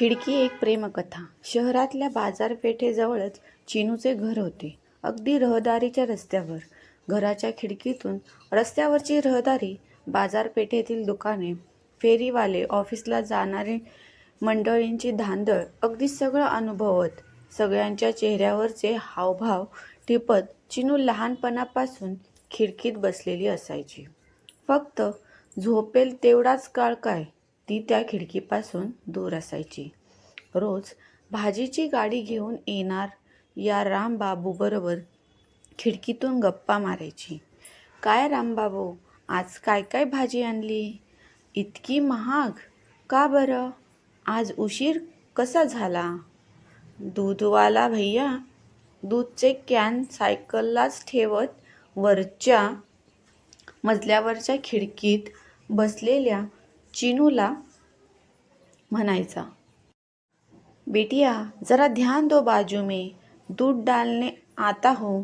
खिडकी एक प्रेमकथा. शहरातल्या बाजारपेठेजवळच चिनूचे घर होते. अगदी रहदारीच्या रस्त्यावर. घराच्या खिडकीतून रस्त्यावरची रहदारी बाजारपेठेतील दुकाने फेरीवाले ऑफिसला जाणारे मंडळींची धांदळ अगदी सगळं अनुभवत. सगळ्यांच्या चेहऱ्यावरचे हावभाव टिपत चिनू लहानपणापासून खिडकीत बसलेली असायची. फक्त झोपेल तेवढाच काळ काय? ती त्या खिडकीपासून दूर असायची. रोज भाजीची गाडी घेऊन येणार या रामबाबूबरोबर खिडकीतून गप्पा मारायची. काय रामबाबू आज काय काय भाजी आणली? इतकी महाग? का बरं? आज उशीर कसा झाला? दूधवाला भैया दूधचे कॅन सायकललाच ठेवत वरच्या मजल्यावरच्या खिडकीत बसलेल्या चिनूला म्हणायचा बेटिया जरा ध्यान दो बाजू में दूध डालने आता हो.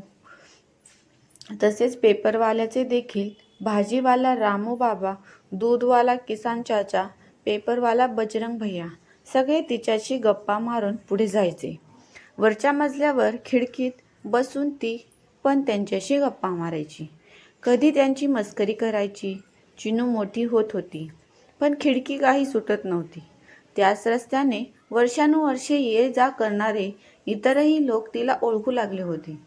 तसेच पेपरवाल्याचे देखील भाजीवाला रामू बाबा दूधवाला किसान चाचा पेपरवाला बजरंग भैया सगळे तिच्याशी गप्पा मारून पुढे जायचे. वरच्या मजल्यावर खिडकीत बसून ती पण त्यांच्याशी गप्पा मारायची. कधी त्यांची मस्करी करायची? चिनू मोठी होत होती. पण खिडकी काही सुटत नव्हती. त्याच रस्त्याने वर्षानुवर्षे ये जा करणारे इतरही लोक तिला ओळखू लागले होते.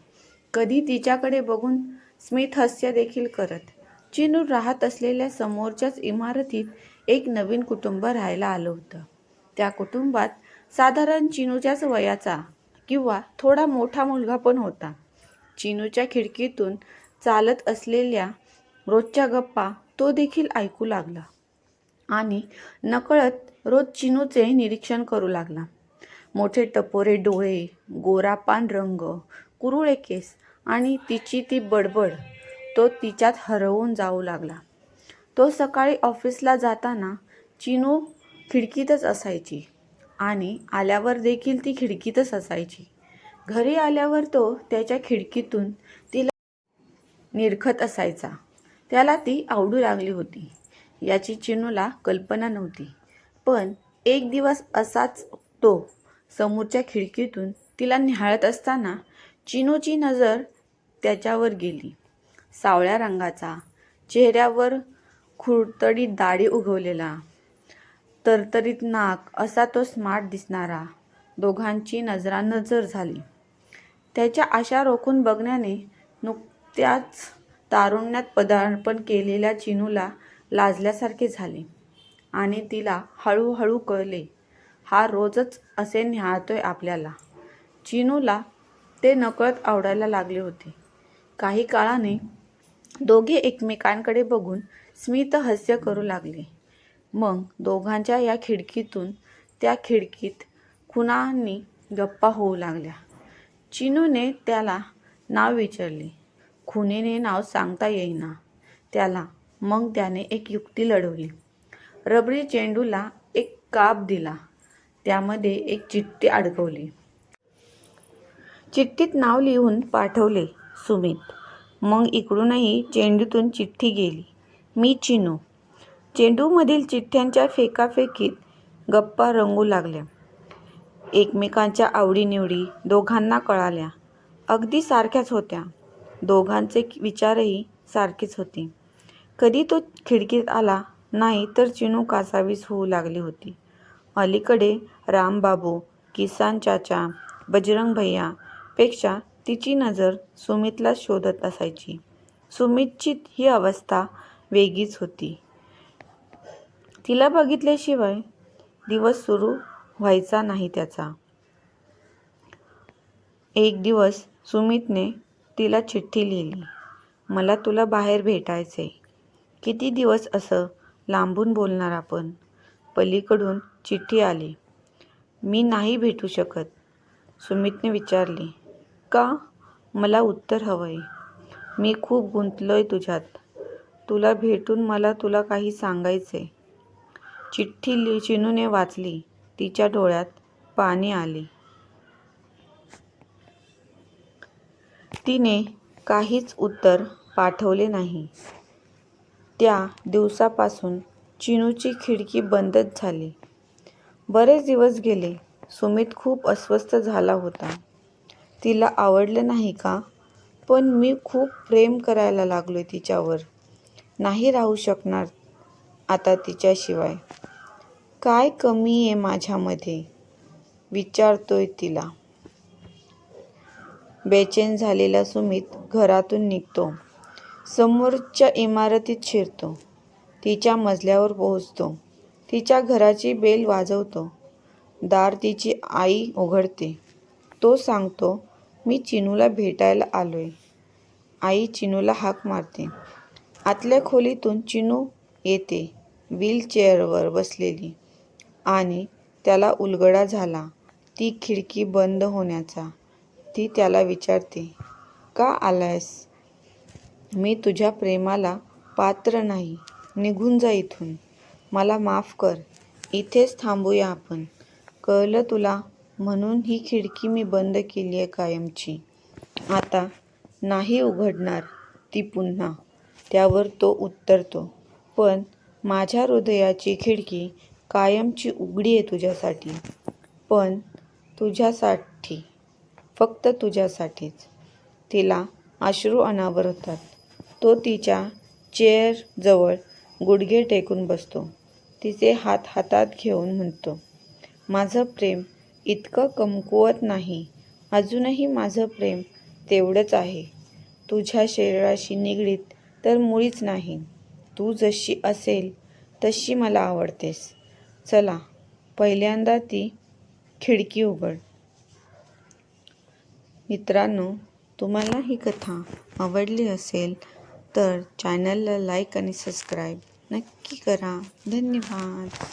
कधी तिच्याकडे बघून स्मित हास्य देखील करत चिनू राहत असलेल्या समोरच्याच इमारतीत एक नवीन कुटुंब राहायला आलं होतं. त्या कुटुंबात साधारण चिनूच्याच वयाचा किंवा थोडा मोठा मुलगा पण होता. चिनूच्या खिडकीतून चालत असलेल्या रोजच्या गप्पा तो देखील ऐकू लागला. आणि नकळत रोज चिनूचे निरीक्षण करू लागला. मोठे टपोरे डोळे गोरापान रंग कुरुळे केस आणि तिची ती बडबड तो तिच्यात हरवून जाऊ लागला. तो सकाळी ऑफिसला जाताना चिनू खिडकीतच असायची आणि आल्यावर देखील ती खिडकीतच असायची. घरी आल्यावर तो त्याच्या खिडकीतून तिला निरखत असायचा. त्याला ती आवडू लागली होती. याची चिनूला कल्पना नव्हती. पण एक दिवस असाच तो समोरच्या खिडकीतून तिला निहाळत असताना चिनूची नजर त्याच्यावर गेली. सावळ्या रंगाचा चेहऱ्यावर खुरतडी दाढी उगवलेला तरतरीत नाक असा तो स्मार्ट दिसणारा दोघांची नजरानजर झाली. त्याच्या आशा रोखून बघण्याने नुकत्याच तारुण्यात पदार्पण केलेल्या चिनूला लाजल्यासारखे झाले. आणि तिला हळूहळू कळले हा रोजच असे निहाळतोय आपल्याला. चिनूला ते नकळत आवडायला लागले होते. काही काळाने दोघे एकमेकांकडे बघून स्मित हास्य करू लागले. मग दोघांच्या या खिडकीतून त्या खिडकीत खुणांनी गप्पा होऊ लागल्या. चिनूने त्याला नाव विचारले. खुनेने नाव सांगता येईना. त्याला मग त्याने एक युक्ती लढवली. रबरी चेंडूला एक काप दिला. त्यामध्ये एक चिठ्ठी अडकवली. चिठ्ठीत नाव लिहून पाठवले सुमित. मग इकडूनही चेंडूतून चिठ्ठी गेली. मी चिनू. चेंडूमधील चिठ्ठ्यांच्या फेकाफेकीत गप्पा रंगू लागल्या. एकमेकांच्या आवडीनिवडी दोघांना कळाल्या. अगदी सारख्याच होत्या. दोघांचे विचारही सारखेच होते. कधी तो खिडकीत आला नाही तर चिनू कासावीस होऊ लागली होती. अलीकडे रामबाबू किसान चाचा बजरंग भैया पेक्षा तिची नजर सुमितला शोधत असायची. सुमितची ही अवस्था वेगळीच होती. तिला बघितल्याशिवाय दिवस सुरू व्हायचा नाही त्याचा. एक दिवस सुमितने तिला चिठ्ठी लिहिली. मला तुला बाहेर भेटायचे किती दिवस असं लांबून बोलणार आपण? पलीकडून चिठ्ठी आली. मी नाही भेटू शकत. सुमितने विचारले. का? मला उत्तर हवंय. मी खूप गुंतलो आहे तुझ्यात. तुला भेटून मला तुला काही सांगायचे चिठ्ठी लि चिनूने वाचली. तिच्या डोळ्यात पाणी आले. तिने काहीच उत्तर पाठवले नाही. त्या दिवसापासून चिनूची खिडकी बंदच झाली. बरेच दिवस गेले. सुमित खूप अस्वस्थ झाला होता. तिला आवडलं नाही का? पण मी खूप प्रेम करायला लागलोय तिच्यावर. नाही राहू शकणार आता तिच्याशिवाय. काय कमी आहे माझ्यामध्ये? विचारतोय तिला. बेचैन झालेला सुमित घरातून निघतो. समोरच्या इमारतीत शिरतो. तिच्या मजल्यावर पोहोचतो. तिच्या घराची बेल वाजवतो. दार तिची आई उघडते. तो सांगतो मी चिनूला भेटायला आलोय. आई चिनूला हाक मारते. आतल्या खोलीतून चिनू येते व्हीलचेअरवर बसलेली. आणि त्याला उलगडा झाला. ती खिडकी बंद होण्याचा. ती त्याला विचारते का आलायस? मी तुझ्या प्रेमाला पात्र नाही. निघून जा इथून. मला माफ कर. इथेच थांबूया आपण. कळलं तुला? म्हणून ही खिडकी मी बंद केली आहे कायमची. आता नाही उघडणार ती पुन्हा. त्यावर तो उत्तरतो. पण माझ्या हृदयाची खिडकी कायमची उघडी आहे तुझ्यासाठी. पण तुझ्यासाठी. फक्त तुझ्यासाठीच. तिला अश्रू अनावर होतात. तो तिच्या चेअरजवळ गुडघे टेकून बसतो. तिचे हात हातात घेऊन म्हणतो माझं प्रेम इतकं कमकुवत नाही. अजूनही माझं प्रेम तेवढंच आहे. तुझ्या शरीराशी निगडीत तर मुळीच नाही. तू जशी असेल तशी मला आवडतेस. चला पहिल्यांदा ती खिडकी उघड. मित्रांनो तुम्हाला ही कथा आवडली असेल तर चॅनलला लाईक आणि सबस्क्राईब नक्की करा. धन्यवाद.